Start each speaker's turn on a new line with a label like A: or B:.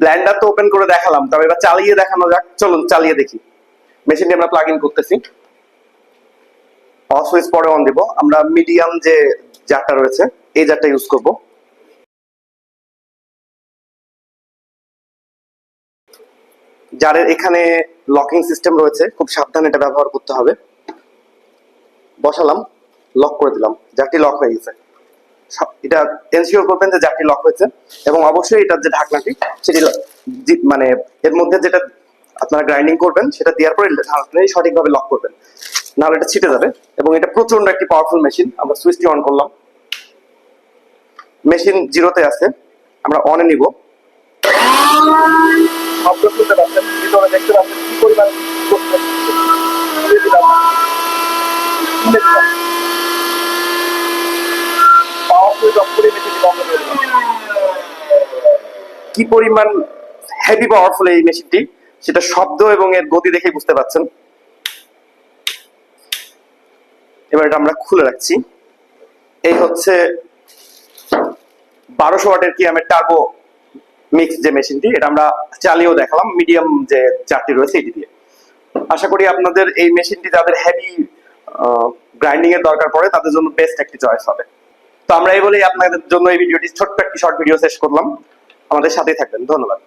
A: Blender তো open করে দেখালাম, তবে এবার চালিয়ে দেখানো যাক। চলুন, চালিয়ে দেখি। মেশিনটি আমরা প্লাগ ইন করতেছি। অফ সুইচ পরে অন দিব। আমরা মিডিয়াম যে জারটা রয়েছে, এই জারটা ইউজ করব। জারের এখানে লকিং সিস্টেম রয়েছে, খুব সাবধানে এটা ব্যবহার করতে হবে। বসালাম লক করে দিলাম। জারটি লক হয়ে গেছে। এটা এনশিওর করবেন যে জারটি লক হয়েছে এবং অবশ্যই এটার যে ঢাকনাটি, সেটি মানে এর মধ্যে যেটা আপনারা গ্রাইন্ডিং করবেন, সেটা দেওয়ার পরে ঢাকনাটি সঠিকভাবে লক করবেন। নাহলে এটা ছিটে যাবে এবং এটা প্রচণ্ড একটি পাওয়ারফুল মেশিন আমরা সুইচটি অন করলাম। মেশিন জিরোতে আছে, আমরা অনে নিব। শব্দ দেখতে পাচ্ছেন কি পরিমাণ করছে। দিয়ে দিলাম। তুলে দিলাম। Power switch off করে মেশিনটি বন্ধ করে দিলাম। কি পরিমাণ হেভি পাওয়ারফুল এই মেশিনটি সেটা শব্দ এবং এর গতি দেখে বুঝতে পাচ্ছেন এবার এটা আমরা খুলে রাখছি। এই হচ্ছে বারোশো ওয়াটের কি আমার টার্বো মিক্স যে মেশিনটি এটা আমরা চালিয়েও দেখালাম মিডিয়াম যে চারটি রয়েছে এটি দিয়ে। আশা করি আপনাদের এই মেশিনটি যাদের হেভি গ্রাইন্ডিং এর দরকার পড়ে, তাদের জন্য বেস্ট একটি চয়েস হবে। তো আমরা এই বলেই আপনাদের জন্য এই ভিডিওটি ছোট্ট একটি শর্ট ভিডিও শেষ করলাম। আমাদের সাথেই থাকবেন। ধন্যবাদ।